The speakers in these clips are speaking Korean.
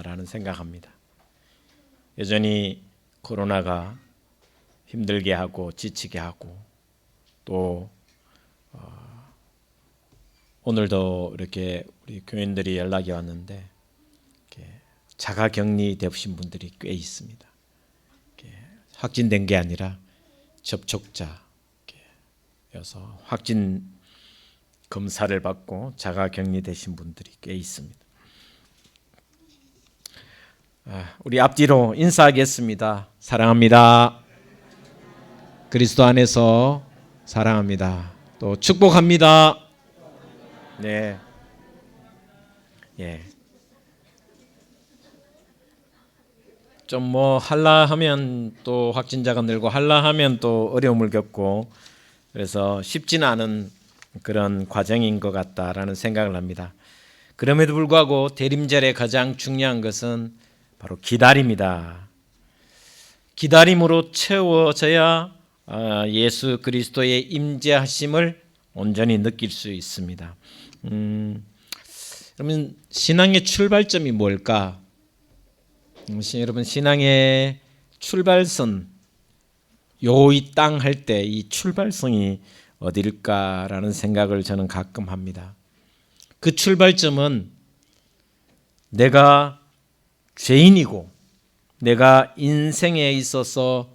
라는 생각합니다. 여전히 코로나가 힘들게 하고 지치게 하고 또 어, 오늘도 이렇게 우리 교인들이 연락이 왔는데 이렇게 자가 격리 되신 분들이 꽤 있습니다. 확진된 게 아니라 접촉자여서 확진 검사를 받고 자가 격리 되신 분들이 꽤 있습니다. 아, 우리 앞뒤로 인사하겠습니다. 사랑합니다. 그리스도 안에서 사랑합니다. 또 축복합니다. 네. 예. 좀 뭐 할라 하면 또 확진자가 늘고 할라 하면 또 어려움을 겪고 그래서 쉽지는 않은 그런 과정인 것 같다라는 생각을 합니다. 그럼에도 불구하고 대림절의 가장 중요한 것은 바로 기다림이다. 기다림으로 채워져야 아, 예수 그리스도의 임재하심을 온전히 느낄 수 있습니다. 음, 그러면 신앙의 출발점이 뭘까? 여러분 신앙의 출발선 요이 땅 할 때 이 출발성이 어딜까라는 생각을 저는 가끔 합니다. 그 출발점은 내가 죄인이고 내가 인생에 있어서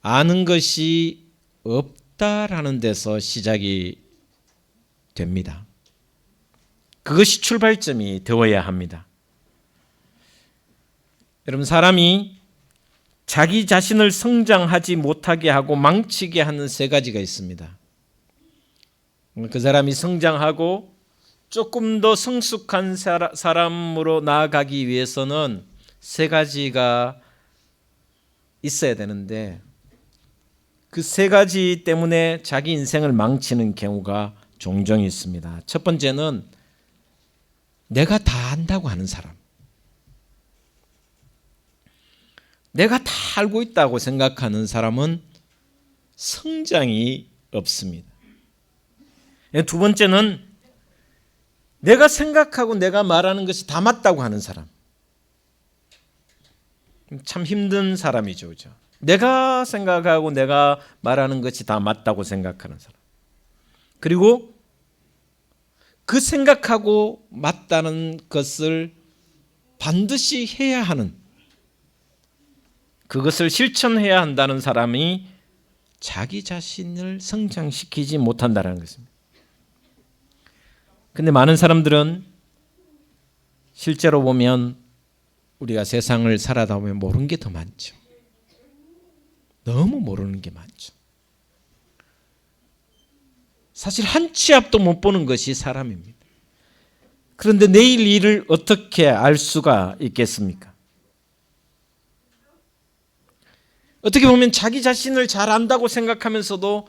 아는 것이 없다라는 데서 시작이 됩니다. 그것이 출발점이 되어야 합니다. 여러분 사람이 자기 자신을 성장하지 못하게 하고 망치게 하는 세 가지가 있습니다. 그 사람이 성장하고 조금 더 성숙한 사람으로 나아가기 위해서는 세 가지가 있어야 되는데 그 세 가지 때문에 자기 인생을 망치는 경우가 종종 있습니다. 첫 번째는 내가 다 안다고 하는 사람. 내가 다 알고 있다고 생각하는 사람은 성장이 없습니다. 두 번째는 내가 생각하고 내가 말하는 것이 다 맞다고 하는 사람. 참 힘든 사람이죠. 그죠? 내가 생각하고 내가 말하는 것이 다 맞다고 생각하는 사람. 그리고 그 생각하고 맞다는 것을 반드시 해야 하는 그것을 실천해야 한다는 사람이 자기 자신을 성장시키지 못한다는 것입니다. 근데 많은 사람들은 실제로 보면 우리가 세상을 살아다 보면 모르는 게 더 많죠. 너무 모르는 게 많죠. 사실 한 치 앞도 못 보는 것이 사람입니다. 그런데 내일 일을 어떻게 알 수가 있겠습니까? 어떻게 보면 자기 자신을 잘 안다고 생각하면서도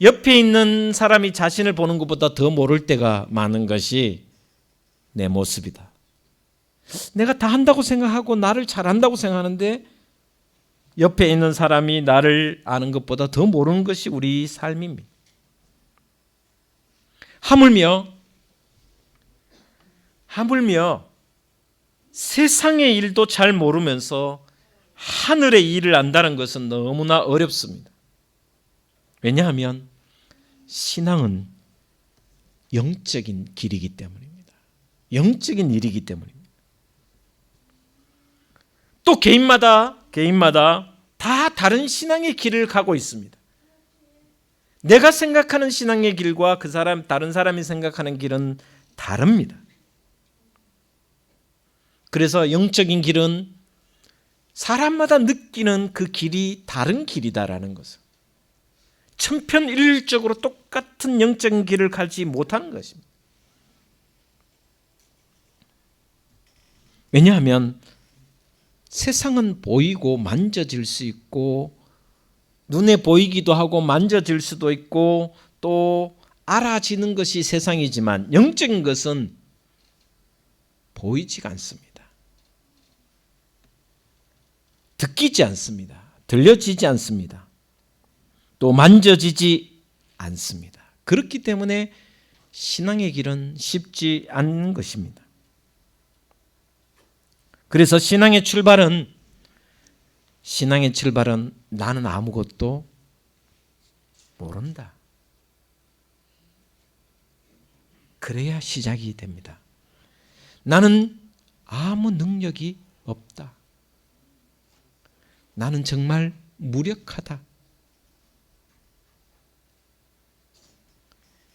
옆에 있는 사람이 자신을 보는 것보다 더 모를 때가 많은 것이 내 모습이다. 내가 다 한다고 생각하고 나를 잘 안다고 생각하는데 옆에 있는 사람이 나를 아는 것보다 더 모르는 것이 우리 삶입니다. 하물며 하물며 세상의 일도 잘 모르면서 하늘의 일을 안다는 것은 너무나 어렵습니다. 왜냐하면 신앙은 영적인 길이기 때문입니다. 영적인 일이기 때문입니다. 또 개인마다 개인마다 다 다른 신앙의 길을 가고 있습니다. 내가 생각하는 신앙의 길과 그 사람 다른 사람이 생각하는 길은 다릅니다. 그래서 영적인 길은 사람마다 느끼는 그 길이 다른 길이다라는 것을 천편일률적으로 똑같은 영적인 길을 가지 못하는 것입니다. 왜냐하면 세상은 보이고 만져질 수 있고 눈에 보이기도 하고 만져질 수도 있고 또 알아지는 것이 세상이지만 영적인 것은 보이지가 않습니다. 듣기지 않습니다. 들려지지 않습니다. 또 만져지지 않습니다. 그렇기 때문에 신앙의 길은 쉽지 않은 것입니다. 그래서 신앙의 출발은 신앙의 출발은 나는 아무것도 모른다. 그래야 시작이 됩니다. 나는 아무 능력이 없다. 나는 정말 무력하다.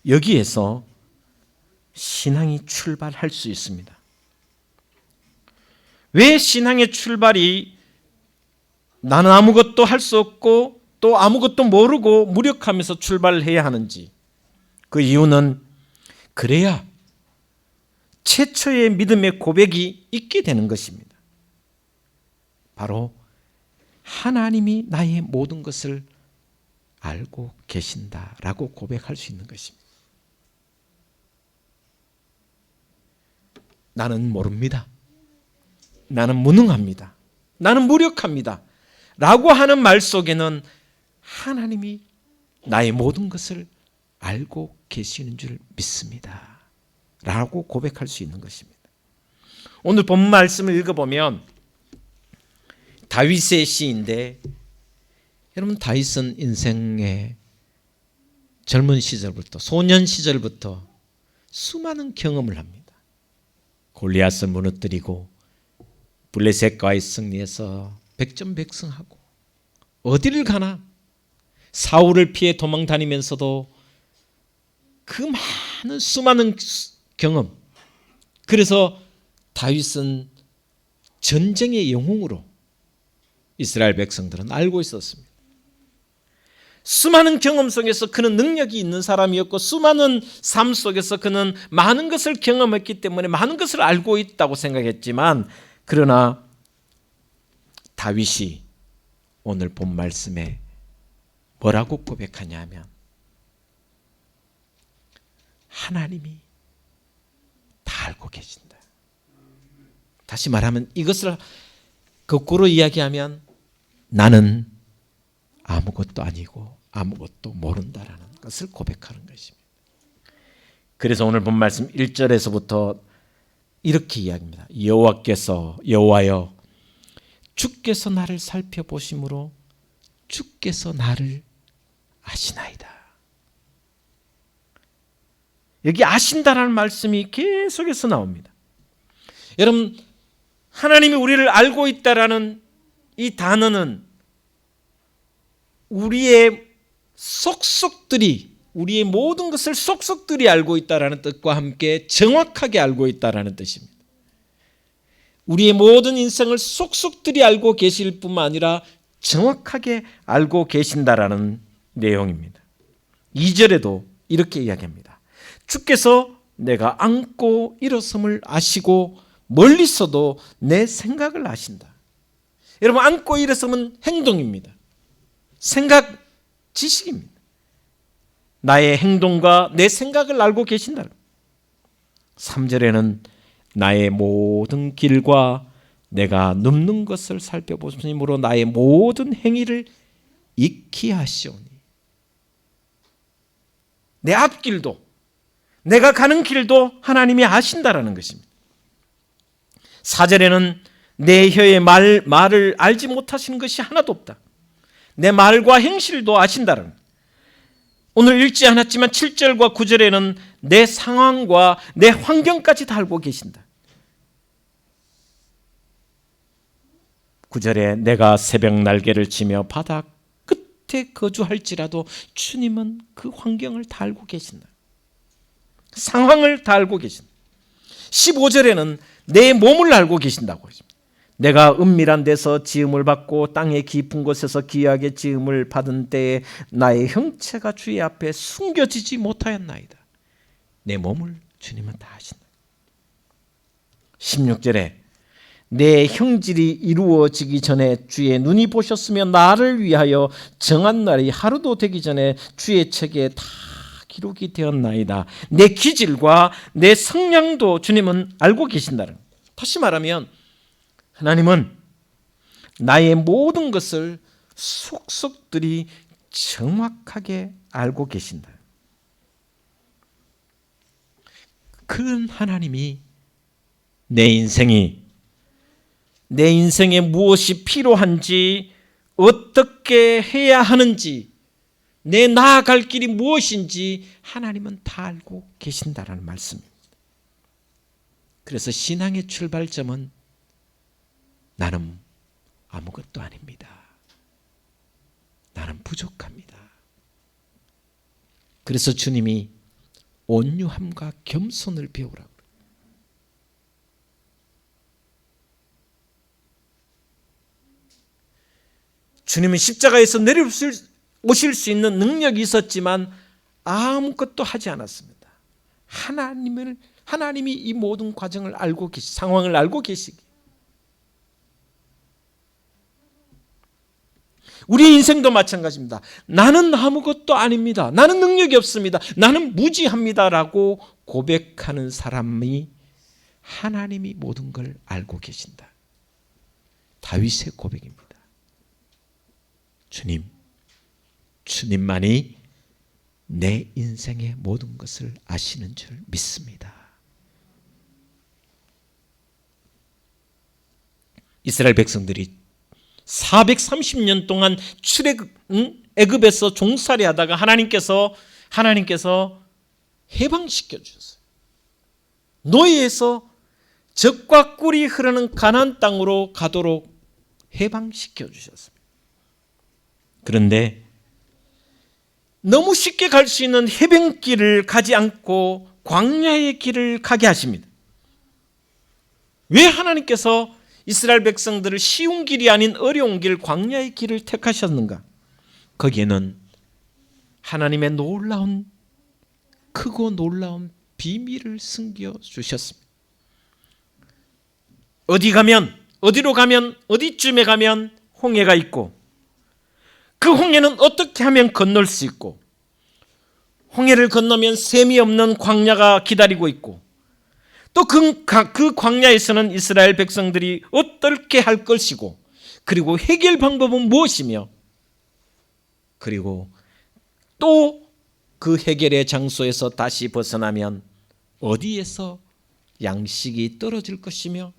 여기에서 신앙이 출발할 수 있습니다. 왜 신앙의 출발이 나는 아무것도 할 수 없고 또 아무것도 모르고 무력하면서 출발을 해야 하는지 그 이유는 그래야 최초의 믿음의 고백이 있게 되는 것입니다. 바로 하나님이 나의 모든 것을 알고 계신다라고 고백할 수 있는 것입니다. 나는 모릅니다. 나는 무능합니다. 나는 무력합니다. 라고 하는 말 속에는 하나님이 나의 모든 것을 알고 계시는 줄 믿습니다. 라고 고백할 수 있는 것입니다. 오늘 본 말씀을 읽어보면 다윗의 시인데 여러분 다윗은 인생의 젊은 시절부터 소년 시절부터 수많은 경험을 합니다. 골리앗을 무너뜨리고 블레셋과의 승리에서 백전백승하고 어디를 가나 사울을 피해 도망 다니면서도 그 많은 수많은 경험 그래서 다윗은 전쟁의 영웅으로 이스라엘 백성들은 알고 있었습니다. 수많은 경험 속에서 그는 능력이 있는 사람이었고 수많은 삶 속에서 그는 많은 것을 경험했기 때문에 많은 것을 알고 있다고 생각했지만 그러나 다윗이 오늘 본 말씀에 뭐라고 고백하냐 하면 하나님이 다 알고 계신다. 다시 말하면 이것을 거꾸로 이야기하면 나는 아무것도 아니고 아무것도 모른다라는 것을 고백하는 것입니다. 그래서 오늘 본 말씀 1절에서부터 이렇게 이야기합니다. 여호와께서 여호와여 주께서 나를 살펴보심으로 주께서 나를 아시나이다. 여기 아신다라는 말씀이 계속해서 나옵니다. 여러분 하나님이 우리를 알고 있다라는 이 단어는 우리의 속속들이 우리의 모든 것을 속속들이 알고 있다라는 뜻과 함께 정확하게 알고 있다라는 뜻입니다. 우리의 모든 인생을 속속들이 알고 계실 뿐만 아니라 정확하게 알고 계신다라는 내용입니다. 2절에도 이렇게 이야기합니다. 주께서 내가 안고 일어섬을 아시고 멀리서도 내 생각을 아신다. 여러분 안고 일어섬은 행동입니다. 생각 지식입니다. 나의 행동과 내 생각을 알고 계신다. 3절에는 나의 모든 길과 내가 눕는 것을 살펴보심으로 나의 모든 행위를 익히 하시오니 내 앞길도 내가 가는 길도 하나님이 아신다라는 것입니다. 4절에는 내 혀의 말, 말을 알지 못하시는 것이 하나도 없다. 내 말과 행실도 아신다는 오늘 읽지 않았지만 7절과 9절에는 내 상황과 내 환경까지 다 알고 계신다. 9절에 내가 새벽 날개를 치며 바다 끝에 거주할지라도 주님은 그 환경을 다 알고 계신다. 상황을 다 알고 계신다. 15절에는 내 몸을 알고 계신다고 하십니다. 내가 은밀한 데서 지음을 받고 땅의 깊은 곳에서 귀하게 지음을 받은 때에 나의 형체가 주의 앞에 숨겨지지 못하였나이다. 내 몸을 주님은 다 아신다. 16절에 내 형질이 이루어지기 전에 주의 눈이 보셨으며 나를 위하여 정한 날이 하루도 되기 전에 주의 책에 다 기록이 되었나이다. 내 기질과 내 성량도 주님은 알고 계신다는. 다시 말하면 하나님은 나의 모든 것을 속속들이 정확하게 알고 계신다. 큰 하나님이 내 인생이 내 인생에 무엇이 필요한지 어떻게 해야 하는지 내 나아갈 길이 무엇인지 하나님은 다 알고 계신다라는 말씀입니다. 그래서 신앙의 출발점은 나는 아무것도 아닙니다. 나는 부족합니다. 그래서 주님이 온유함과 겸손을 배우라고. 주님은 십자가에서 내려오실 오실 수 있는 능력이 있었지만 아무것도 하지 않았습니다. 하나님을 하나님이 이 모든 과정을 알고 계시 상황을 알고 계시기. 우리 인생도 마찬가지입니다. 나는 아무것도 아닙니다. 나는 능력이 없습니다. 나는 무지합니다라고 고백하는 사람이 하나님이 모든 걸 알고 계신다. 다윗의 고백입니다. 주님, 주님만이 내 인생의 모든 것을 아시는 줄 믿습니다. 이스라엘 백성들이 430년 동안 출애굽 응? 애굽에서 종살이 하다가 하나님께서 하나님께서 해방시켜 주셨어요. 노예에서 적과 꿀이 흐르는 가나안 땅으로 가도록 해방시켜 주셨습니다. 그런데 너무 쉽게 갈 수 있는 해변길을 가지 않고 광야의 길을 가게 하십니다. 왜 하나님께서 이스라엘 백성들을 쉬운 길이 아닌 어려운 길, 광야의 길을 택하셨는가? 거기에는 하나님의 놀라운 크고 놀라운 비밀을 숨겨 주셨습니다. 어디 가면 어디로 가면 어디쯤에 가면 홍해가 있고 그 홍해는 어떻게 하면 건널 수 있고 홍해를 건너면 샘이 없는 광야가 기다리고 있고 또그 그 광야에서는 이스라엘 백성들이 어떻게 할 것이고 그리고 해결 방법은 무엇이며 그리고 또 그 해결의 장소에서 다시 벗어나면 어디에서 양식이 떨어질 것이며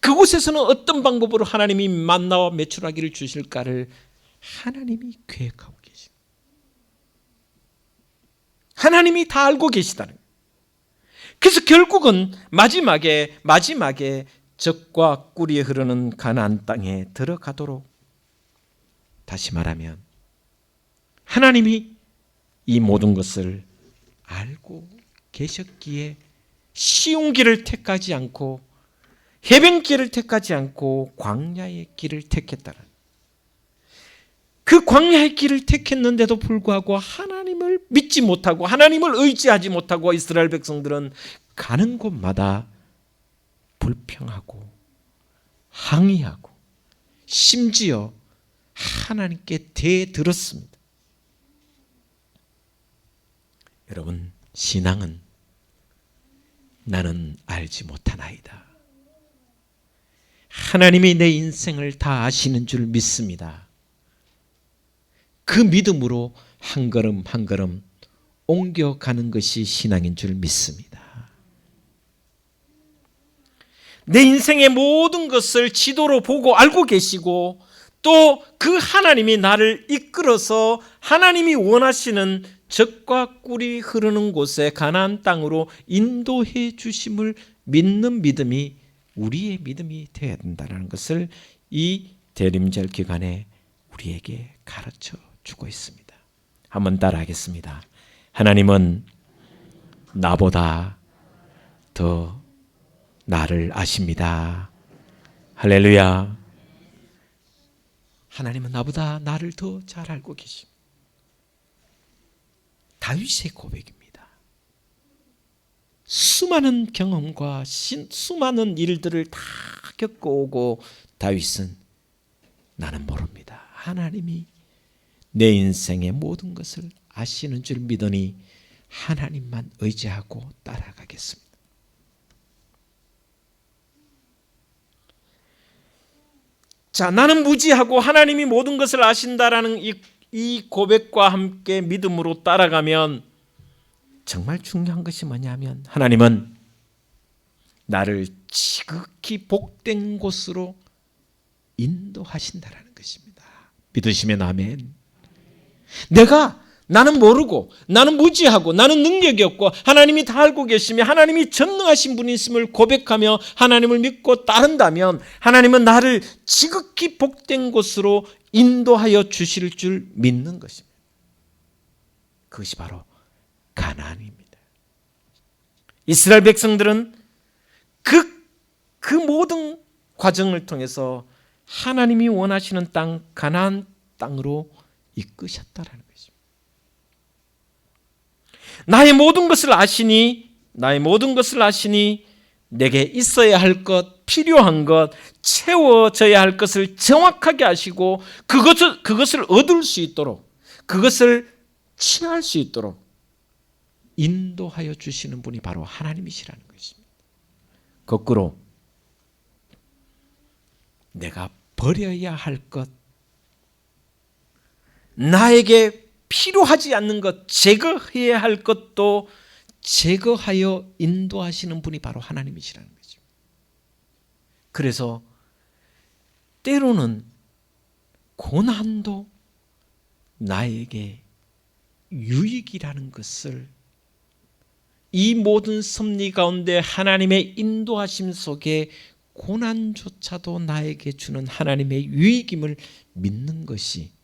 그곳에서는 어떤 방법으로 하나님이 만나와 매출하기를 주실까를 하나님이 계획하고 계십니다. 하나님이 다 알고 계시다는. 그래서 결국은 마지막에 마지막에 적과 꿀이 흐르는 가나안 땅에 들어가도록. 다시 말하면 하나님이 이 모든 것을 알고 계셨기에 쉬운 길을 택하지 않고 해변길을 택하지 않고 광야의 길을 택했다는 그 광야의 길을 택했는데도 불구하고 하나님을 믿지 못하고 하나님을 의지하지 못하고 이스라엘 백성들은 가는 곳마다 불평하고 항의하고 심지어 하나님께 대들었습니다. 여러분, 신앙은 나는 알지 못하나이다. 하나님이 내 인생을 다 아시는 줄 믿습니다. 그 믿음으로 한 걸음 한 걸음 옮겨가는 것이 신앙인 줄 믿습니다. 내 인생의 모든 것을 지도로 보고 알고 계시고 또 그 하나님이 나를 이끌어서 하나님이 원하시는 적과 꿀이 흐르는 곳에 가나안 땅으로 인도해 주심을 믿는 믿음이 우리의 믿음이 되어야 된다는 것을 이 대림절 기간에 우리에게 가르쳐 주고 있습니다. 한번 따라하겠습니다. 하나님은 나보다 더 나를 아십니다. 할렐루야. 하나님은 나보다 나를 더 잘 알고 계십니다. 다윗의 고백입니다. 수많은 경험과 수많은 일들을 다 겪어오고 다윗은 나는 모릅니다. 하나님이 내 인생의 모든 것을 아시는 줄 믿으니 하나님만 의지하고 따라가겠습니다. 자, 나는 무지하고 하나님이 모든 것을 아신다라는 이, 이 고백과 함께 믿음으로 따라가면 정말 중요한 것이 뭐냐면 하나님은 나를 지극히 복된 곳으로 인도하신다라는 것입니다. 믿으시면 아멘. 내가 나는 모르고 나는 무지하고 나는 능력이 없고 하나님이 다 알고 계시며 하나님이 전능하신 분이 있음을 고백하며 하나님을 믿고 따른다면 하나님은 나를 지극히 복된 곳으로 인도하여 주실 줄 믿는 것입니다. 그것이 바로 가나안입니다. 이스라엘 백성들은 그, 그 모든 과정을 통해서 하나님이 원하시는 땅 가나안 땅으로 이끄셨다라는 것입니다. 나의 모든 것을 아시니 나의 모든 것을 아시니 내게 있어야 할 것, 필요한 것, 채워져야 할 것을 정확하게 아시고 그것을 그것을 얻을 수 있도록 그것을 취할 수 있도록 인도하여 주시는 분이 바로 하나님이시라는 것입니다. 거꾸로 내가 버려야 할 것, 나에게 필요하지 않는 것, 제거해야 할 것도 제거하여 인도하시는 분이 바로 하나님이시라는 거죠. 그래서 때로는 고난도 나에게 유익이라는 것을 이 모든 섭리 가운데 하나님의 인도하심 속에 고난조차도 나에게 주는 하나님의 유익임을 믿는 것이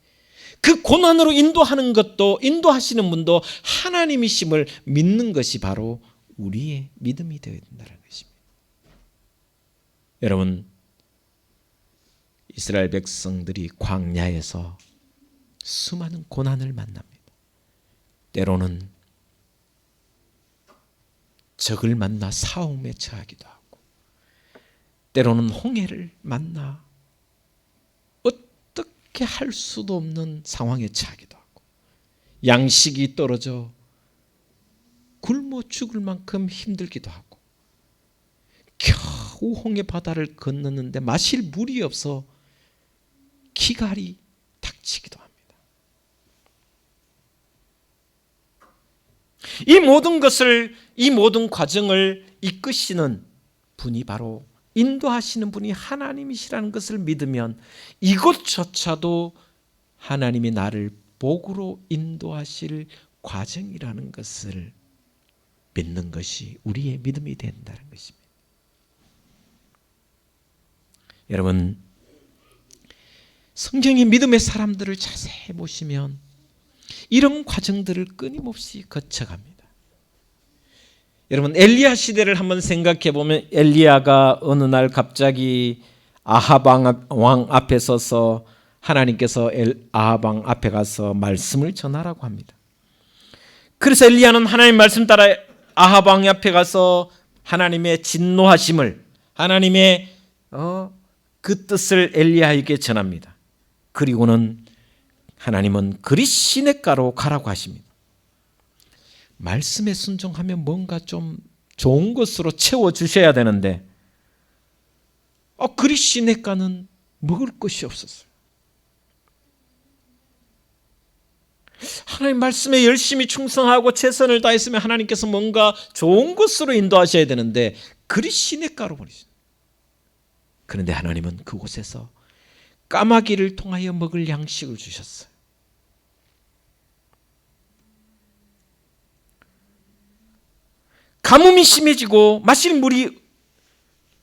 그 고난으로 인도하는 것도 인도하시는 분도 하나님이심을 믿는 것이 바로 우리의 믿음이 되어야 된다는 것입니다. 여러분 이스라엘 백성들이 광야에서 수많은 고난을 만납니다. 때로는 적을 만나 싸움에 처하기도 하고 때로는 홍해를 만나 어떻게 할 수도 없는 상황에 처하기도 하고 양식이 떨어져 굶어 죽을 만큼 힘들기도 하고 겨우 홍해 바다를 건넜는데 마실 물이 없어 기갈이 닥치기도 합니다. 이 모든 것을 이 모든 과정을 이끄시는 분이 바로 인도하시는 분이 하나님이시라는 것을 믿으면 이것조차도 하나님이 나를 복으로 인도하실 과정이라는 것을 믿는 것이 우리의 믿음이 된다는 것입니다. 여러분 성경의 믿음의 사람들을 자세히 보시면 이런 과정들을 끊임없이 거쳐갑니다. 여러분 엘리야 시대를 한번 생각해 보면 엘리야가 어느 날 갑자기 아하방 왕 앞에 서서 하나님께서 아하방 앞에 가서 말씀을 전하라고 합니다. 그래서 엘리야는 하나님 말씀 따라 아하방 앞에 가서 하나님의 진노하심을 하나님의 어, 그 뜻을 엘리야에게 전합니다. 그리고는 하나님은 그리 시냇가로 가라고 하십니다. 말씀에 순종하면 뭔가 좀 좋은 것으로 채워 주셔야 되는데 어, 그리 시냇가는 먹을 것이 없었어요. 하나님 말씀에 열심히 충성하고 최선을 다했으면 하나님께서 뭔가 좋은 것으로 인도하셔야 되는데 그리 시냇가로 버리죠. 그런데 하나님은 그곳에서 까마귀를 통하여 먹을 양식을 주셨어요. 가뭄이 심해지고 마실 물이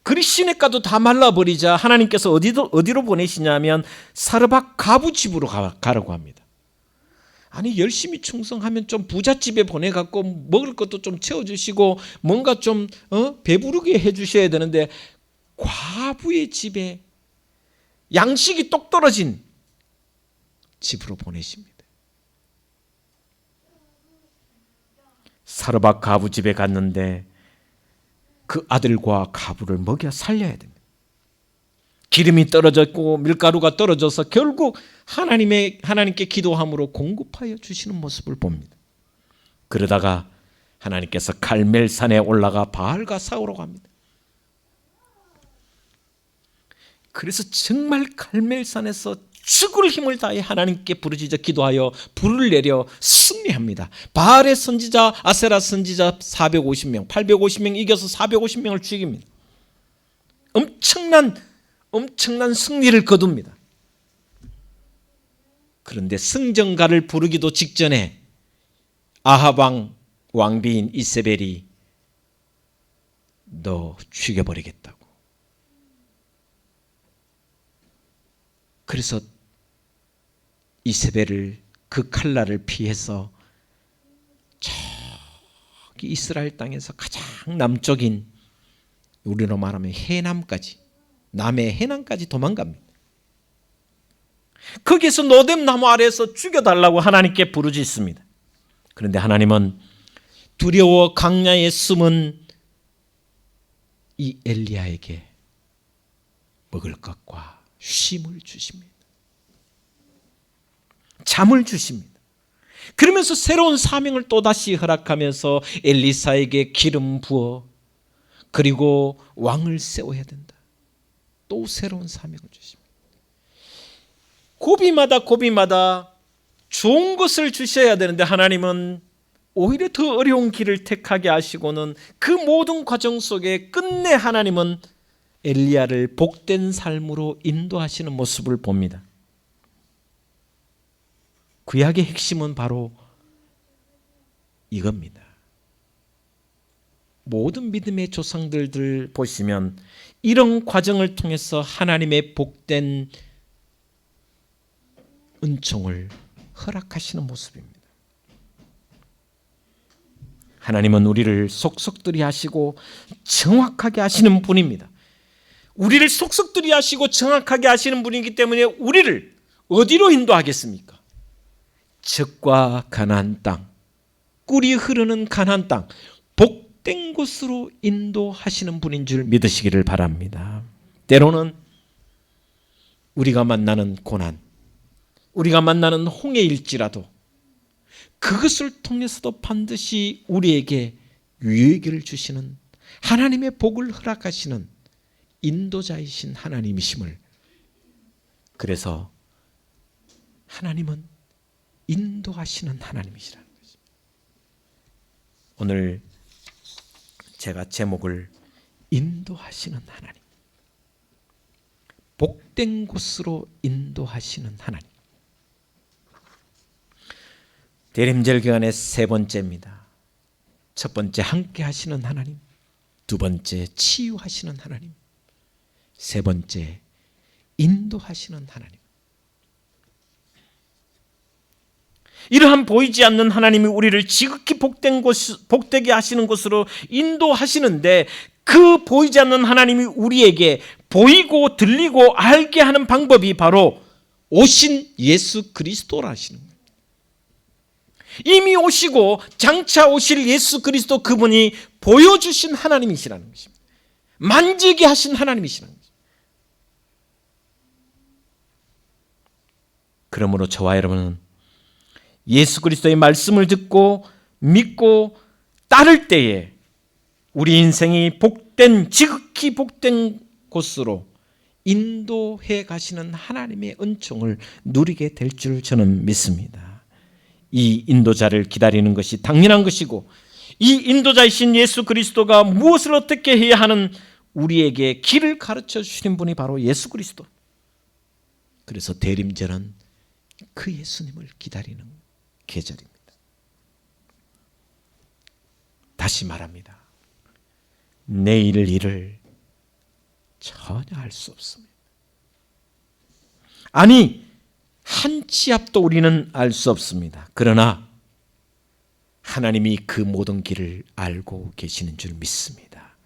그리 시냇가도 다 말라버리자 하나님께서 어디로, 어디로 보내시냐면 사르밧 가부 집으로 가, 가라고 합니다. 아니 열심히 충성하면 좀 부잣집에 보내갖고 먹을 것도 좀 채워주시고 뭔가 좀 어? 배부르게 해주셔야 되는데 과부의 집에 양식이 똑 떨어진 집으로 보내십니다. 사르밧 가부 집에 갔는데 그 아들과 가부를 먹여 살려야 됩니다. 기름이 떨어졌고 밀가루가 떨어져서 결국 하나님의 하나님께 기도함으로 공급하여 주시는 모습을 봅니다. 그러다가 하나님께서 갈멜산에 올라가 바알과 싸우러 갑니다. 그래서 정말 갈멜산에서 죽을 힘을 다해 하나님께 부르짖어 기도하여 불을 내려 승리합니다. 바알의 선지자, 아세라 선지자 450명, 850명 이겨서 450명을 죽입니다. 엄청난 엄청난 승리를 거둡니다. 그런데 승전가를 부르기도 직전에 아하방 왕비인 이세벨이 너 죽여버리겠다고. 그래서 이세벨을 그 칼날을 피해서 저기 이스라엘 땅에서 가장 남쪽인 우리로 말하면 해남까지 남의 해남까지 도망갑니다. 거기서 노뎀 나무 아래에서 죽여달라고 하나님께 부르짖습니다. 그런데 하나님은 두려워 강야에 숨은 이 엘리야에게 먹을 것과 쉼을 주십니다. 잠을 주십니다. 그러면서 새로운 사명을 또다시 허락하면서 엘리사에게 기름 부어 그리고 왕을 세워야 된다. 또 새로운 사명을 주십니다. 고비마다 고비마다 좋은 것을 주셔야 되는데 하나님은 오히려 더 어려운 길을 택하게 하시고는 그 모든 과정 속에 끝내 하나님은 엘리야를 복된 삶으로 인도하시는 모습을 봅니다. 구약의 핵심은 바로 이겁니다. 모든 믿음의 조상들들 보시면 이런 과정을 통해서 하나님의 복된 은총을 허락하시는 모습입니다. 하나님은 우리를 속속들이 하시고 정확하게 하시는 분입니다. 우리를 속속들이 하시고 정확하게 하시는 분이기 때문에 우리를 어디로 인도하겠습니까? 적과 가나안 땅, 꿀이 흐르는 가나안 땅, 복된 곳으로 인도하시는 분인 줄 믿으시기를 바랍니다. 때로는 우리가 만나는 고난, 우리가 만나는 홍해일지라도 그것을 통해서도 반드시 우리에게 유익을 주시는 하나님의 복을 허락하시는 인도자이신 하나님이심을 그래서 하나님은 인도하시는 하나님이시라는 것입니다. 오늘 제가 제목을 인도하시는 하나님 복된 곳으로 인도하시는 하나님 대림절 기간의 세 번째입니다. 첫 번째 함께 하시는 하나님, 두 번째 치유하시는 하나님, 세 번째 인도하시는 하나님. 이러한 보이지 않는 하나님이 우리를 지극히 복된 곳, 복되게 하시는 곳으로 인도하시는데 그 보이지 않는 하나님이 우리에게 보이고 들리고 알게 하는 방법이 바로 오신 예수 그리스도라 하시는 거예요. 이미 오시고 장차 오실 예수 그리스도 그분이 보여주신 하나님이시라는 것입니다. 만지게 하신 하나님이시라는 것입니다. 그러므로 저와 여러분은 예수 그리스도의 말씀을 듣고 믿고 따를 때에 우리 인생이 복된 지극히 복된 곳으로 인도해 가시는 하나님의 은총을 누리게 될 줄 저는 믿습니다. 이 인도자를 기다리는 것이 당연한 것이고 이 인도자이신 예수 그리스도가 무엇을 어떻게 해야 하는 우리에게 길을 가르쳐 주시는 분이 바로 예수 그리스도. 그래서 대림절은 그 예수님을 기다리는 계절입니다. 다시 말합니다. 내일 일을 전혀 알 수 없습니다. 아니, 한 치 앞도 우리는 알 수 없습니다. 그러나 하나님이 그 모든 길을 알고 계시는 줄 믿습니다.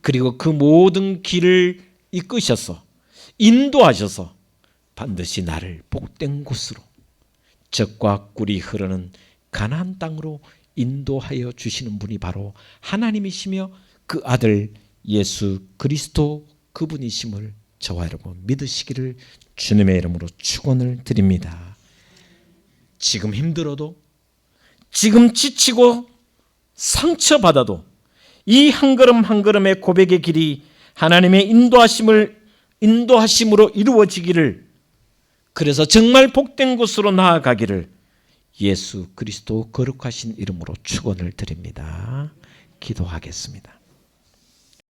그리고 그 모든 길을 이끄셔서 인도하셔서 반드시 나를 복된 곳으로 적과 꿀이 흐르는 가나안 땅으로 인도하여 주시는 분이 바로 하나님이시며 그 아들 예수 그리스도 그분이심을 저와 여러분 믿으시기를 주님의 이름으로 축원을 드립니다. 지금 힘들어도 지금 지치고 상처받아도 이 한 걸음 한 걸음의 고백의 길이 하나님의 인도하심을 인도하심으로 이루어지기를 그래서 정말 복된 곳으로 나아가기를 예수 그리스도 거룩하신 이름으로 축원을 드립니다. 기도하겠습니다.